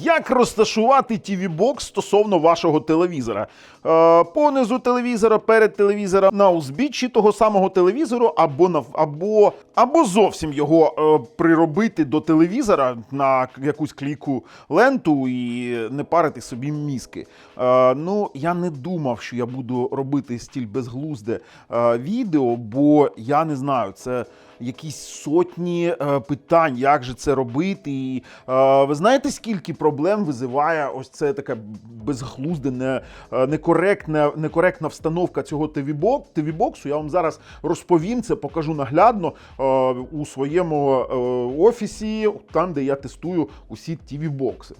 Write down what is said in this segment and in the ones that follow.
Як розташувати tv бокс стосовно вашого телевізора? Е, понизу телевізора, перед телевізором, на узбіччі того самого телевізору, або нав- або, або зовсім його е, приробити до телевізора на якусь клійку ленту і не парити собі мізки. Е, ну, я не думав, що я буду робити стіль безглузде е, відео, бо я не знаю, це якісь сотні е, питань, як же це робити. І е, ви знаєте, скільки проблем визиває ось це таке безглузде, е, некоректне, некоректна встановка цього TV-боксу. Я вам зараз розповім це, покажу наглядно у своєму офісі, там, де я тестую усі TV-бокси.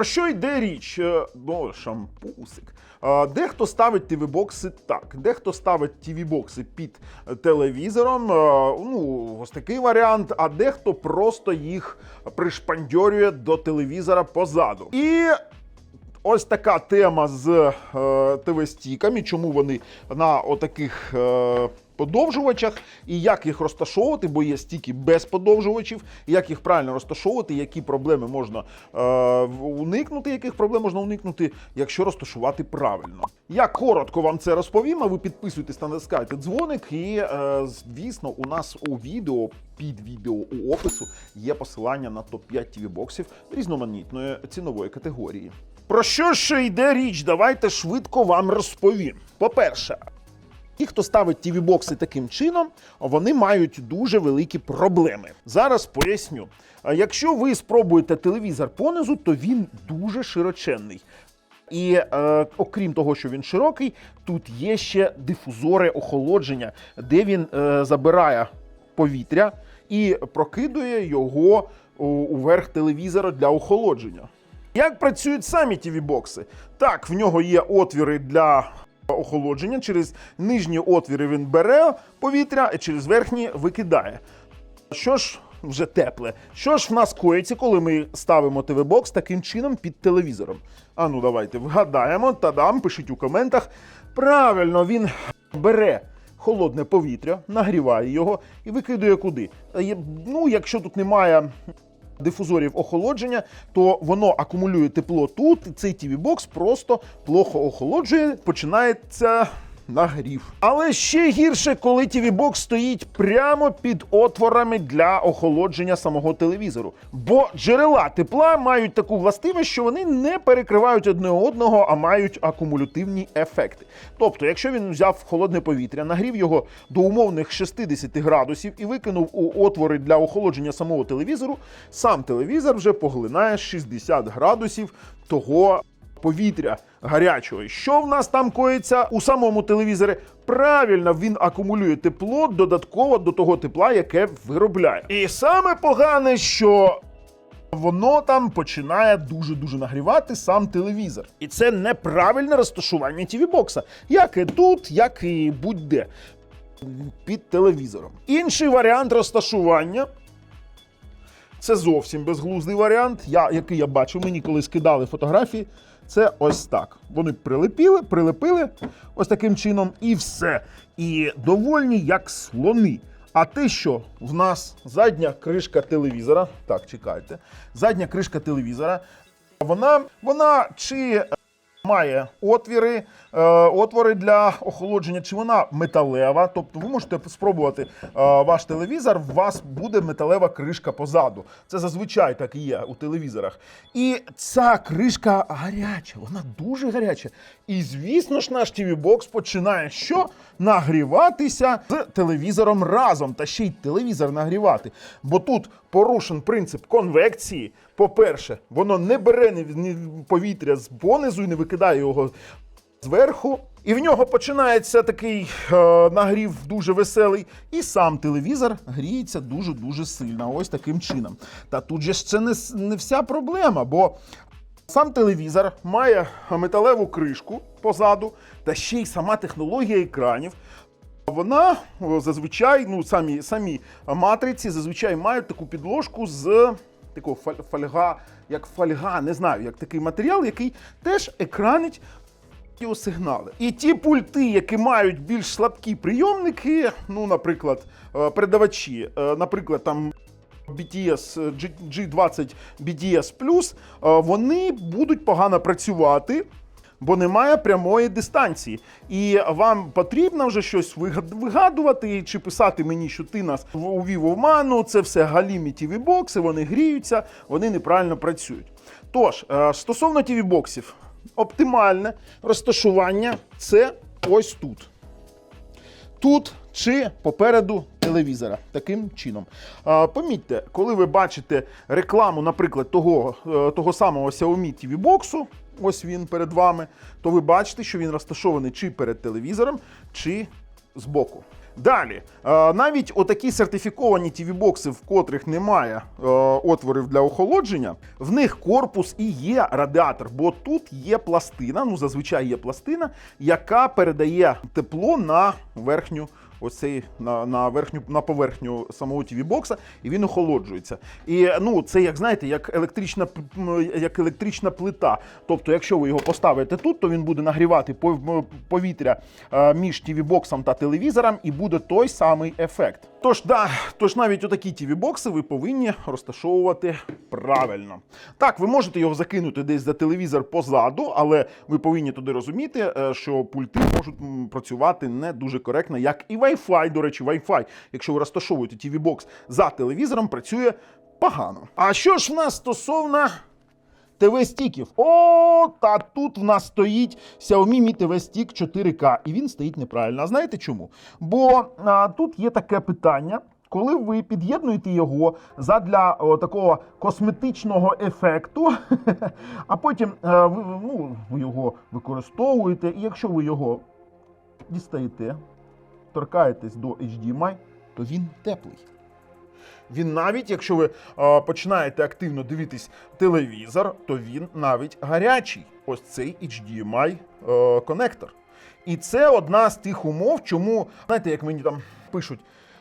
Про що йде річ? Е, Ну, шампусик. Е, Дехто ставить тв-бокси так, дехто ставить тв-бокси під телевізором. е, Ну, ось такий варіант, а дехто просто їх пришпандьорює до телевізора позаду. І Ось така тема з е, ТВ-стіками, чому вони на отаких е, подовжувачах, і як їх розташовувати, бо є стіки без подовжувачів, як їх правильно розташовувати, які проблеми можна е, уникнути, яких проблем можна уникнути, якщо розташувати правильно. Я коротко вам це розповім, а ви підписуйтесь та натискайте дзвоник. І, е, звісно, у нас у відео під відео у опису є посилання на топ-5 тіві-боксів різноманітної цінової категорії. Про що ще йде річ? Давайте швидко вам розповім. По-перше, ті, хто ставить тіві-бокси таким чином, вони мають дуже великі проблеми. Зараз поясню. Якщо ви спробуєте телевізор понизу, то він дуже широченний. І е, окрім того, що він широкий, тут є ще дифузори охолодження, де він е, забирає повітря і прокидує його уверх телевізора для охолодження. Як працюють самі tv бокси Так, в нього є отвіри для охолодження. Через нижні отвіри він бере повітря, а через верхні викидає. Що ж вже тепле? Що ж в нас коїться, коли ми ставимо ТВ-бокс таким чином під телевізором? А ну давайте вгадаємо, тадам, пишіть у коментах. Правильно, він бере холодне повітря, нагріває його і викидує куди. Е, Ну, якщо тут немає дифузорів охолодження, то воно акумулює тепло тут, цей tv бокс просто плохо охолоджує, починається нагрів. Але ще гірше, коли tv бокс стоїть прямо під отворами для охолодження самого телевізору. Бо джерела тепла мають таку властивість, що вони не перекривають одне одного, а мають акумулятивні ефекти. Тобто, якщо він взяв холодне повітря, нагрів його до умовних 60 градусів і викинув у отвори для охолодження самого телевізору, сам телевізор вже поглинає 60 градусів того повітря гарячого. Що в нас там коїться у самому телевізорі? Правильно, він акумулює тепло додатково до того тепла, яке виробляє. І саме погане, що воно там починає дуже-дуже нагрівати сам телевізор. І це неправильне розташування TV-бокса, як і тут, як і будь-де під телевізором. Інший варіант розташування. Це зовсім безглуздий варіант, я, який я бачив, мені коли скидали фотографії. Це ось так. Вони прилепили, прилепили ось таким чином, і все. І довольні як слони. А те, що в нас задня кришка телевізора, так, чекайте, задня кришка телевізора, вона, вона чи має отвіри, е, отвори для охолодження, чи вона металева. Тобто ви можете спробувати е, ваш телевізор, у вас буде металева кришка позаду. Це зазвичай так і є у телевізорах. І ця кришка гаряча, вона дуже гаряча. І звісно ж, наш tv бокс починає що? Нагріватися з телевізором разом, та ще й телевізор нагрівати. Бо тут порушен принцип конвекції. По-перше, воно не бере повітря з понизу і не викидає його зверху. І в нього починається такий е, нагрів дуже веселий, і сам телевізор гріється дуже-дуже сильно. Ось таким чином. Та тут же це не, не вся проблема, бо сам телевізор має металеву кришку позаду, та ще й сама технологія екранів. Вона зазвичай, ну самі, самі матриці зазвичай мають таку підложку з такого фольга, як фольга, не знаю, як такий матеріал, який теж екранить сигнали. І ті пульти, які мають більш слабкі прийомники, ну, наприклад, е, передавачі, е, наприклад, там. BTS G- G20 BTS вони будуть погано працювати, бо немає прямої дистанції. І вам потрібно вже щось вигадувати чи писати мені, що ти нас увів в ману. Це все галімі тіві-бокси, вони гріються, вони неправильно працюють. Тож, е, стосовно тіві-боксів, оптимальне розташування це ось тут тут чи попереду телевізора. Таким чином. Помітьте, коли ви бачите рекламу, наприклад, того, е, того самого Xiaomi TV боксу, ось він перед вами, то ви бачите, що він розташований чи перед телевізором, чи збоку. Далі, е, навіть отакі сертифіковані TV-бокси, в котрих немає е, отворів для охолодження, в них корпус і є радіатор, бо тут є пластина, ну зазвичай є пластина, яка передає тепло на верхню. Оцей на, на верхню на поверхню самого tv бокса і він охолоджується. І ну це як знаєте, як електрична як електрична плита. Тобто, якщо ви його поставите тут, то він буде нагрівати пов- повітря е, між tv боксом та телевізором, і буде той самий ефект. Тож, да, тож навіть отакі tv бокси ви повинні розташовувати правильно. Так, ви можете його закинути десь за телевізор позаду, але ви повинні туди розуміти, е, що пульти можуть працювати не дуже коректно, як і Wi-Fi. До речі, Wi-Fi, якщо ви розташовуєте tv бокс за телевізором, працює погано. А що ж в нас стосовно ТВ-стіків. О, та тут в нас стоїть Xiaomi Mi TV Stick 4K, і він стоїть неправильно. А знаєте чому? Бо а, тут є таке питання. Коли ви під'єднуєте його задля о, такого косметичного ефекту, а потім е, ви, ну, ви його використовуєте, і якщо ви його дістаєте, торкаєтесь до HDMI, то він теплий. Він навіть, якщо ви е, починаєте активно дивитись телевізор, то він навіть гарячий. Ось цей HDMI е, конектор. І це одна з тих умов, чому, знаєте, як мені там пишуть.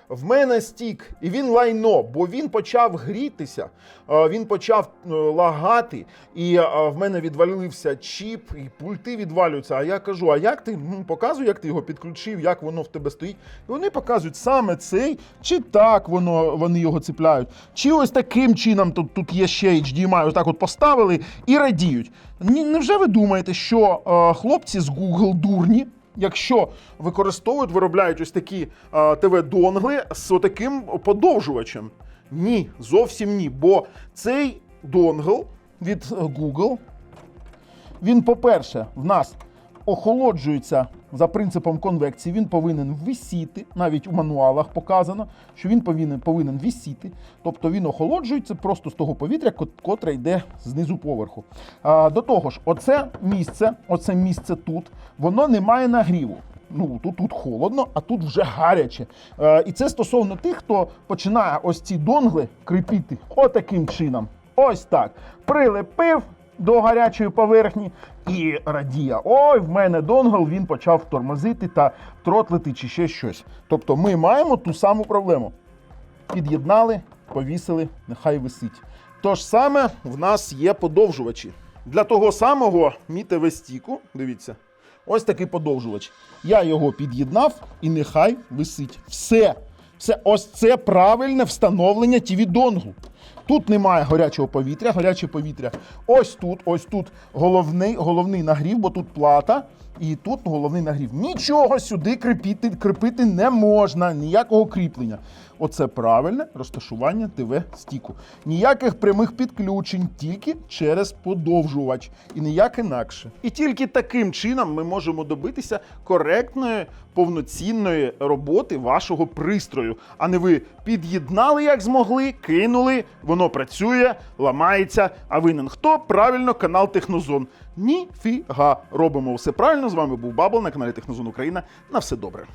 В мене стік, і він лайно, бо він почав грітися, е, він почав е, лагати, і е, в мене відвалився чіп, і пульти відвалюються. А я кажу: а як ти показуй, як ти його підключив, як воно в тебе стоїть? І вони показують саме цей, чи так воно вони його цепляють, чи ось таким чином тут, тут є ще HDMI, ось так от поставили і радіють. Невже ви думаєте, що хлопці з Google дурні? Якщо використовують, виробляють ось такі е, ТВ-донгли з отаким подовжувачем. Ні, зовсім ні. Бо цей донгл від е, Google, він, по-перше, в нас охолоджується за принципом конвекції, він повинен висіти, навіть у мануалах показано, що він повинен, повинен висіти. Тобто він охолоджується просто з того повітря, котре йде знизу поверху. А, до того ж, оце місце, оце місце тут, воно не має нагріву. Ну, тут, тут холодно, а тут вже гаряче. Е, і це стосовно тих, хто починає ось ці донгли кріпити отаким чином. Ось так. Прилепив до гарячої поверхні і радіє. Ой, в мене донгл, він почав тормозити та тротлити чи ще щось. Тобто ми маємо ту саму проблему. Під'єднали, повісили, нехай висить. То ж саме в нас є подовжувачі. Для того самого мітв стіку, дивіться, ось такий подовжувач. Я його під'єднав і нехай висить. Все. Все, ось це правильне встановлення tv донгу. Тут немає гарячого повітря, гаряче повітря. Ось тут, ось тут головний, головний нагрів, бо тут плата, і тут головний нагрів. Нічого сюди кріпити, кріпити не можна, ніякого кріплення. Оце правильне розташування ТВ-стіку. Ніяких прямих підключень, тільки через подовжувач і ніяк інакше. І тільки таким чином ми можемо добитися коректної, повноцінної роботи вашого пристрою. А не ви під'єднали як змогли, кинули, воно працює, ламається. А винен хто? Правильно, канал Технозон. Ніфіга робимо все правильно. З вами був Бабл на каналі Технозон Україна. На все добре.